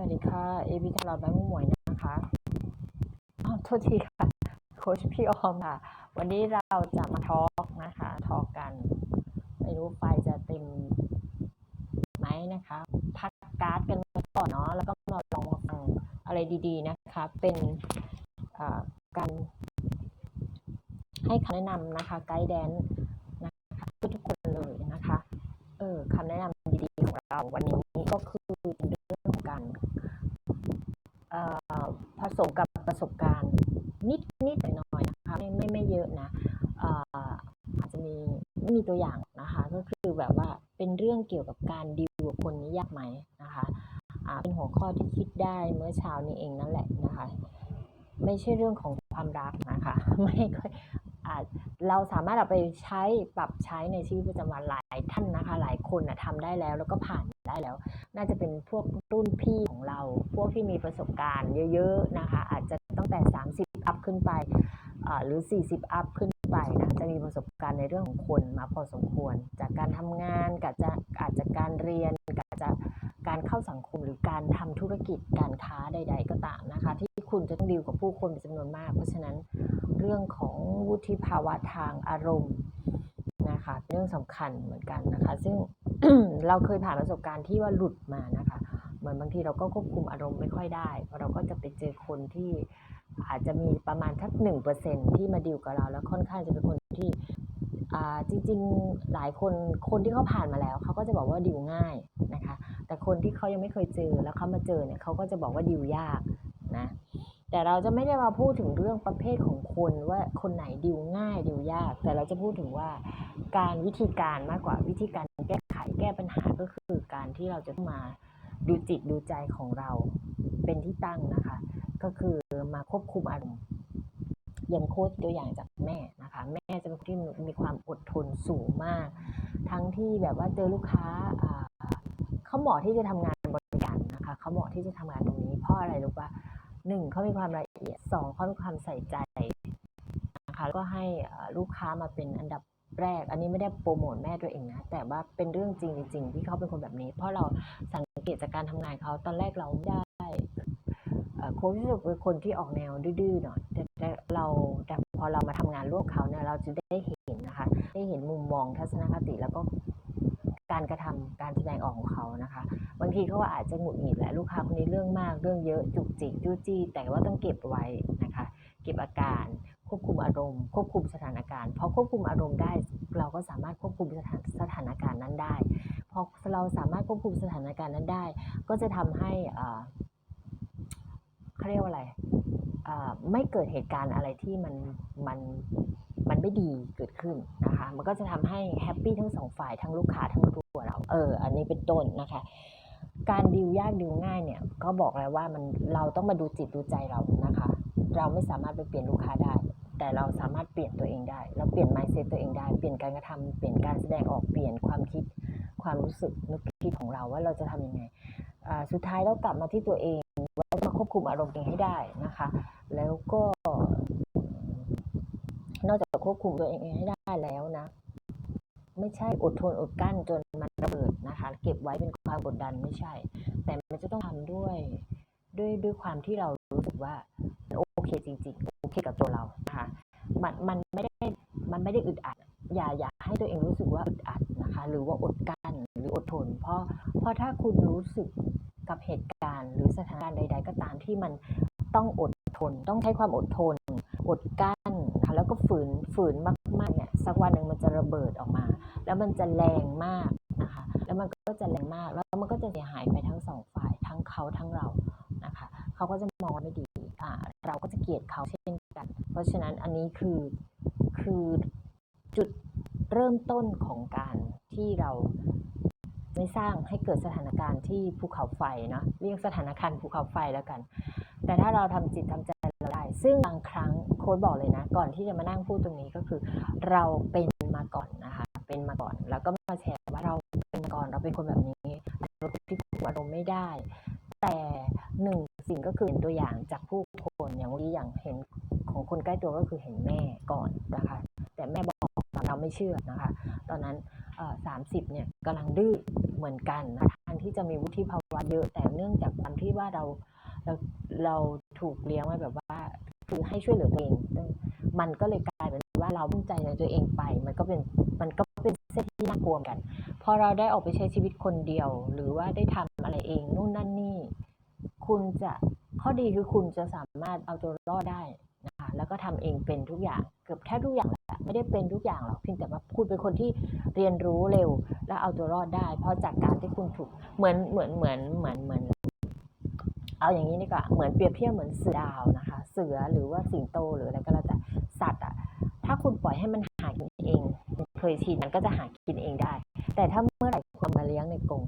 วัสดีค่ะ เอวิทาราแบงค์หมวยนะคะอ้าวโทษทีค่ะ โค้ชพี่ออมค่ะ วันนี้เราจะมาทอล์กนะคะ ทอล์กกัน ไม่รู้ไฟจะเต็มไหมนะคะ พักการ์ดกันก่อนเนาะ แล้วก็มาลองมาฟังอะไรดีๆนะคะ เป็นการให้คำแนะนำนะคะ ไกด์แดนนะคะทุกคนเลยนะคะ เออคำแนะนำดีๆของเราวันนี้ก็คือเป็นเรื่องของการเอ่อผ สมกับประสบการณ์ นิดนิดหน่อยหน่อยๆนะคะไม่ไม่ไม่เยอะนะออาจจะมีไม่มีตัวอย่างนะคะก็คือแบบว่าเป็นเรื่องเกี่ยวกับการดีลกับคนนี้ยากไหมนะคะเป็นหัวข้อที่คิดได้เมื่อเช้านี้เองนั่นแหละนะคะ ไม่ใช่เรื่องของความรักนะคะ ไม่ค่อยอาจ เราสามารถเอาไปใช้ปรับใช้ในชีวิตประจำวันหลายท่านนะคะ หลายคนนะทำได้แล้วแล้วก็ผ่านได้แล้ว น่าจะเป็นพวกรุ่นพี่ของเรา พวกที่มีประสบการณ์เยอะ ๆ นะคะ อาจจะตั้งแต่ 30 อัพขึ้นไปหรือ 40 อัพขึ้น ไปนะจะมีประสบการณ์ในเรื่องของคนมาพอสมควร จากการทำงานกับจะอาจจะการเรียนกับจะการเข้าสังคมหรือการทำธุรกิจการค้าใด ๆ ก็ตามนะคะ ที่คุณจะต้องดีลกับผู้คนเป็นจำนวนมาก เพราะฉะนั้นเรื่องของวุฒิภาวะทางอารมณ์นะคะเป็นเรื่องสำคัญเหมือนกันนะคะ ซึ่งเราเคยผ่านประสบการณ์ที่ว่าหลุดมานะคะ เหมือนบางทีเราก็ควบคุมอารมณ์ไม่ค่อยได้เพราะเราก็จะไปเจอคนที่ อาจจะมีประมาณทักหนึ่งเปอร์เซ็นที่มาดีลกับเรา แล้วค่อนข้างจะเป็นคนที่อ่าจริงๆหลายคนคนที่เขาผ่านมาแล้วเขาก็จะบอกว่าดีลง่ายนะคะ แต่คนที่เขายังไม่เคยเจอแล้วเขามาเจอเนี่ยเขาก็จะบอกว่าดีลยากนะแต่เราจะไม่ได้มาพูดถึงเรื่องประเภทของคนว่าคนไหนดีลง่ายดีลยาก แต่เราจะพูดถึงว่าการวิธีการมากกว่าวิธีการแก้ไขแก้ปัญหาก็คือการที่เราจะต้องมาดูจิตดูใจของเราเป็นที่ตั้งนะคะ ก็คือมาควบคุมอารมณ์อย่างโค้ชตัวอย่างจากแม่นะคะ แม่จะเป็นคนที่มีความอดทนสูงมาก ทั้งที่แบบว่าเจอลูกค้าเขาเหมาะที่จะทำงานบริการนะคะเขาเหมาะที่จะทำงานตรงนี้เพราะอะไรรู้ปะหนึ่งเขามีความละเอียดสองเขามีความใส่ใจนะคะแล้วก็ให้ลูกค้ามาเป็นอันดับแรก อันนี้ไม่ได้โปรโมทแม่ตัวเองนะ แต่ว่าเป็นเรื่องจริงจริงที่เขาเป็นคนแบบนี้ เพราะเราสังเกตจากการทำงานเขาตอนแรกเราไม่ได้ โค้ชรู้สึกเป็นคนที่ออกแนวดื้อๆหน่อยแต่เราแต่พอเรามาทำงานร่วมเขาเนี่ยเราจะได้เห็นนะคะ ได้เห็นมุมมองทัศนคติแล้วก็การกระทำการแสดงออกของเขานะคะ บางทีเขาอาจจะหงุดหงิดแหละลูกค้าคนนี้เรื่องมากเรื่องเยอะจุกจิกจู้จี้ แต่ว่าต้องเก็บไว้นะคะ เก็บอาการควบคุมอารมณ์ควบคุมสถานการณ์พอควบคุมอารมณ์ได้ เราก็สามารถควบคุมสถานสถานการณ์นั้นได้พอเราสามารถควบคุมสถานการณ์นั้นได้ ก็จะทำให้อ่า เขาเรียกว่าอะไรอ่าไม่เกิดเหตุการณ์อะไรที่มันมันมันไม่ดีเกิดขึ้นนะคะ มันก็จะทำให้แฮปปี้ทั้งสองฝ่ายทั้งลูกค้าทั้งตัวเรา เออ อันนี้เป็นต้นนะคะ การดิวยากดิวง่ายเนี่ย ก็บอกแล้วว่ามันเราต้องมาดูจิตดูใจเรานะคะ เราไม่สามารถไปเปลี่ยนลูกค้าได้ แต่เราสามารถเปลี่ยนตัวเองได้ เราเปลี่ยน mindset ตัวเองได้ เปลี่ยนการกระทำเปลี่ยนการแสดงออก เปลี่ยนความคิด ความรู้สึกนึกคิดของเราว่าเราจะทำยังไงอ่าสุดท้ายเรากลับมาที่ตัวเอง ควบคุมอารมณ์ตัวเองให้ได้นะคะ แล้วก็ นอกจากควบคุมตัวเองให้ได้แล้วนะ ไม่ใช่อดทนอดกั้นจนมันระเบิดนะคะ เก็บไว้เป็นความกดดันไม่ใช่ แต่มันจะต้องทำด้วยด้วยด้วยความที่เรารู้สึกว่าโอเคจริงๆโอเคกับตัวเรานะคะมันมันไม่ได้มันไม่ได้อึดอัด อย่าอย่าให้ตัวเองรู้สึกว่าอึดอัดนะคะ หรือว่าอดกั้นหรืออดทน เพราะเพราะถ้าคุณรู้สึกกับเหตุการณ์ การใด ๆ ก็ตามที่มันต้องอดทน ต้องใช้ความอดทน อดกั้นนะคะแล้วก็ฝืนฝืนมากๆเนี่ยสักวันหนึ่งมันจะระเบิดออกมา แล้วมันจะแรงมากนะคะ แล้วมันก็จะแรงมากแล้วมันก็จะเสียหายไปทั้งสองฝ่ายทั้งเขาทั้งเรานะคะเขาก็จะมองไม่ดีอ่าเราก็จะเกลียดเขาเช่นกัน เพราะฉะนั้นอันนี้คือคือจุดเริ่มต้นของการที่เรา ไม่สร้างให้เกิดสถานการณ์ที่ภูเขาไฟเนาะเรียกสถานการณ์ภูเขาไฟแล้วกัน แต่ถ้าเราทำจิตทำใจเราได้ ซึ่งบางครั้งโค้ดบอกเลยนะ ก่อนที่จะมานั่งพูดตรงนี้ก็คือ เราเป็นมาก่อนนะคะเป็นมาก่อน แล้วก็มาแชร์ว่าเราเป็นมาก่อนเราเป็นคนแบบนี้เราที่ควอารมณ์ไม่ได้ แต่หนึ่งสิ่งก็คือเห็นตัวอย่างจากผู้คนอย่างวันนี้อย่างเห็นของคนใกล้ตัวก็คือเห็นแม่ก่อนนะคะ แต่แม่บอกเราไม่เชื่อนะคะ ตอนนั้น สามสิบเนี่ยกำลังดื้อเหมือนกันนะทางที่จะมีวุฒิภาวะเยอะ แต่เนื่องจากความที่ว่าเราเราเราถูกเลี้ยงไว้แบบว่าคือให้ช่วยเหลือตัวเอง มันก็เลยกลายเป็นว่าเรามั่นใจในตัวเองไป มันก็เป็นมันก็เป็นเส้นที่น่ากลัวเหมือนกัน พอเราได้ออกไปใช้ชีวิตคนเดียว หรือว่าได้ทำอะไรเองนู่นนั่นนี่ คุณจะข้อดีคือคุณจะสามารถเอาตัวรอดได้ นะคะแล้วก็ทำเองเป็นทุกอย่างเกือบแทบทุกอย่างแหละไม่ได้เป็นทุกอย่างหรอกเพียงแต่ว่าคุณเป็นคนที่เรียนรู้เร็ว และเอาตัวรอดได้ เพราะจากการที่คุณถูกเหมือนเหมือนเหมือนเหมือนเหมือน เอาอย่างนี้ดีกว่าเหมือนเปรียบเทียบเหมือนเสือดาวนะคะ เสือหรือว่าสิงโตหรืออะไรก็แล้วแต่สัตว์อะถ้าคุณปล่อยให้มันหากินเอง เคยชินมันก็จะหากินเองได้ แต่ถ้าเมื่อไหร่คุณมาเลี้ยงในกรง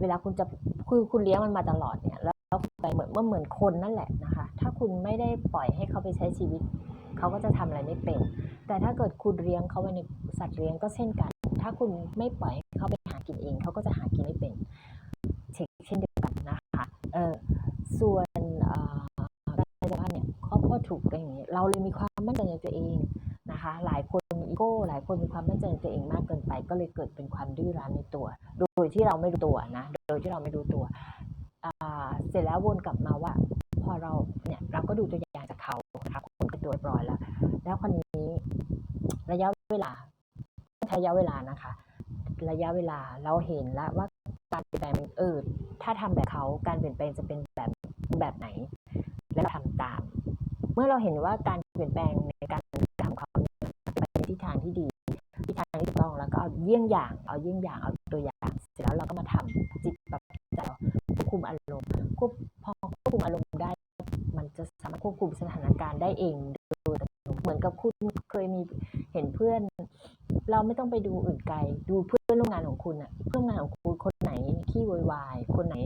เวลาคุณจะคือคุณเลี้ยงมันมาตลอดเนี่ยแล้ว แล้วไปเหมือนว่าเหมือนคนนั่นแหละนะคะ ถ้าคุณไม่ได้ปล่อยให้เขาไปใช้ชีวิต เขาก็จะทำอะไรไม่เป็น แต่ถ้าเกิดคุณเลี้ยงเขาไว้ในสัตว์เลี้ยงก็เช่นกัน ถ้าคุณไม่ปล่อยให้เขาไปหากินเอง เขาก็จะหากินไม่เป็นเช่นเช่นเดียวกันนะคะเออส่วนอ่อการจัดกาเนี่ยเขาก็ถูกกันอย่างนี้เราเลยมีความมั่นใจในตัวเองนะคะ หลายคนมีอีโก้ หลายคนมีความมั่นใจในตัวเองมากเกินไป ก็เลยเกิดเป็นความดื้อรั้นในตัว โดยที่เราไม่รู้ตัวนะ โดยที่เราไม่รู้ตัว เสร็จแล้ววนกลับมาว่า พอเราเนี่ยเราก็ดูตัวอย่างจากเขานะคะคนก็ตัวเรียบร้อยแล้ว แล้วคนนี้ระยะเวลาต้องใช้ระยะเวลานะคะ ระยะเวลาเราเห็นแล้วว่าการเปลี่ยนแปลงเออถ้าทำแบบเขาการเปลี่ยนแปลงจะเป็นแบบแบบไหน และเราทำตาม เมื่อเราเห็นว่าการเปลี่ยนแปลงในการทำเขาเนี่ยเป็นไปในทิศทางที่ดีทิศทางที่ถูกต้องแล้วก็เอาเยี่ยงอย่าง เอาเยี่ยงอย่างเอาตัวอย่าง เสร็จแล้วเราก็มาทำจิต ได้เองโดยเหมือนกับคุณเคยมีเห็นเพื่อน เราไม่ต้องไปดูอื่นไกล ดูเพื่อนร่วมงานของคุณอะเพื่อนร่วมงานของคุณคนไหนขี้โวยวายคนไหน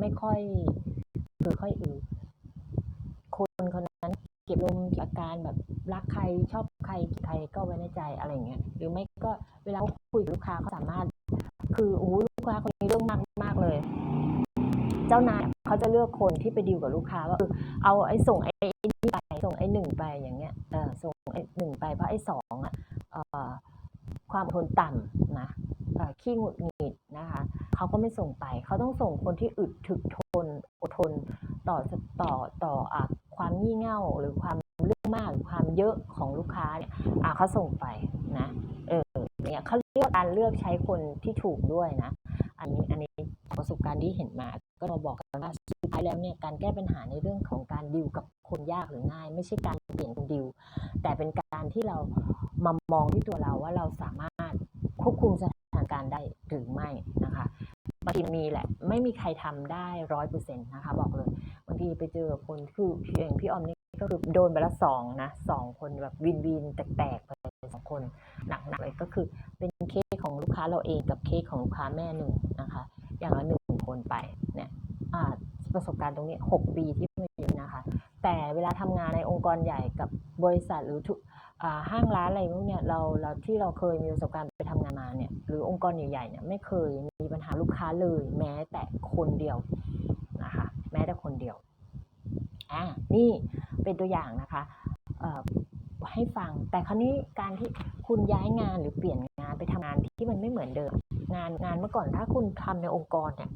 ไม่ค่อยคือค่อยอือคนคนนั้นเก็บลมอาการแบบรักใครชอบใครใครก็ไว้ในใจอะไรเงี้ยหรือไม่ก็เวลาคุยกับลูกค้าเขาสามารถ คือโอ้ลูกค้าคนนี้เรื่องมากมากเลย เจ้านาย เขาจะเลือกคนที่ไปดีลกับลูกค้าว่าเออเอาไอ้ส่งไอ้นี่ไปส่งไอ้หนึ่งไปอย่างเงี้ยเออส่งไอ้หนึ่งไปเพราะไอ้สองอะความทนต่ำนะขี้หงุดหงิดนะคะเขาก็ไม่ส่งไป เขาต้องส่งคนที่อึดถึกทนอดทนต่อต่อต่ออความงี่เง่าหรือความเรื่องมากหรือความเยอะของลูกค้าเนี่ยอะเขาส่งไปนะเออเนี่ยเขาเรียกการเลือกใช้คนที่ถูกด้วยนะ อันนี้อันนี้ ประสบการณ์ที่เห็นมา ก็เราบอกกันว่าสุดท้ายแล้วเนี่ยการแก้ปัญหาในเรื่องของการดิวกับคนยากหรือง่าย ไม่ใช่การเปลี่ยนคนดิว แต่เป็นการที่เรามามองที่ตัวเราว่าเราสามารถควบคุมสถานการณ์ได้หรือไม่นะคะบางทีมีแหละ ไม่มีใครทำได้ร้อยเปอร์เซ็นต์นะคะ บอกเลยบางทีไปเจอคนคืออย่างพี่ออมนี่ก็คือโดนไปละสองนะสองคนแบบวินวินแตกๆไปสองคนหนักๆเลยก็คือเป็นเคสของลูกค้าเราเองกับเคสของลูกค้าแม่หนึ่งนะคะ อย่างละหนึ่งคนไปเนี่ยประสบการณ์ตรงนี้ 6 ปีที่ไม่มีนะคะ แต่เวลาทำงานในองค์กรใหญ่กับบริษัทหรืออห้างร้านอะไรพวกเนี้ยเราเราที่เราเคยมีประสบการณ์ไปทำงานมาเนี่ยหรือองค์กรใหญ่ๆเนี่ยไม่เคยมีปัญหาลูกค้าเลย แม้แต่คนเดียวนะคะแม้แต่คนเดียวอ่านี่เป็นตัวอย่างนะคะ ให้ฟัง แต่คราวนี้การที่คุณย้ายงานหรือเปลี่ยนงานไปทำงานที่มันไม่เหมือนเดิม งานงานเมื่อก่อนถ้าคุณทำในองค์กรเนี่ย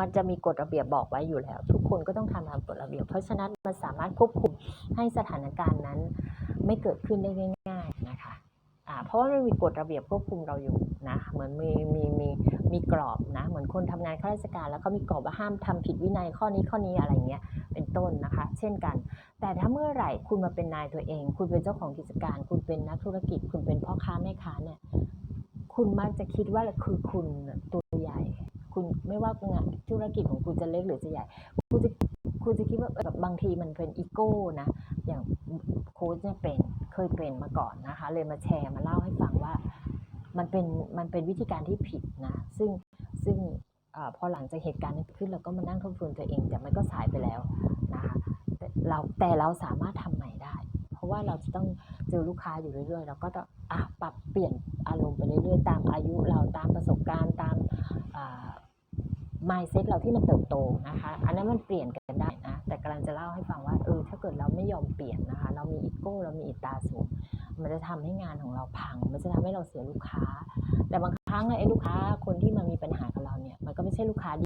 มันจะมีกฎระเบียบบอกไว้อยู่แล้ว ทุกคนก็ต้องทำตามกฎระเบียบ เพราะฉะนั้นมันสามารถควบคุมให้สถานการณ์นั้น ไม่เกิดขึ้นได้ง่ายๆนะคะอ่าเพราะว่ามันมีกฎระเบียบควบคุมเราอยู่นะเหมือนมีมีมีมีกรอบนะเหมือนคนทำงานข้าราชการ แล้วก็มีกรอบว่าห้ามทำผิดวินัยข้อนี้ข้อนี้อะไรเงี้ย ต้นนะคะ เช่นกัน แต่ถ้าเมื่อไหร่คุณมาเป็นนายตัวเอง คุณเป็นเจ้าของกิจการ คุณเป็นนักธุรกิจ คุณเป็นพ่อค้าแม่ค้าเนี่ยคุณมักจะคิดว่าคือคุณตัวใหญ่ คุณไม่ว่างานธุรกิจของคุณจะเล็กหรือจะใหญ่คุณจะคุณจะคิดว่าแบบบางทีมันเป็นอีโก้นะ อย่างโค้ชเนี่ยเป็นเคยเป็นมาก่อนนะคะ เลยมาแชร์มาเล่าให้ฟังว่า มันเป็นมันเป็นวิธีการที่ผิดนะ ซึ่งซึ่ง อาพอหลังจากเหตุการณ์นี้นขึ้นเราก็มานั่งทบทวนตัวเอง แต่มันก็สายไปแล้วนะคะแต่เราแต่เราสามารถทำใหม่ได้ เพราะว่าเราจะต้องเจอลูกค้าอยู่เรื่อยๆเราก็ต้องอะปรับเปลี่ยนอารมณ์ไปเรื่อยๆ ตามอายุเราตามประสบการณ์ตามอ่า mindset เราที่มันเติบโตนะคะอันนั้นมันเปลี่ยนกันได้นะแต่กำลังจะเล่าให้ฟังว่าเออถ้าเกิดเราไม่ยอมเปลี่ยนนะคะเรามีอีโก้เรามีอิตตาสูง มันจะทำให้งานของเราพัง มันจะทำให้เราเสียลูกค้า แต่บางครั้งเนี่ยไอ้ลูกค้าคนที่มามีปัญหากับเราเนี่ย มันก็ไม่ใช่ลูกค้าดี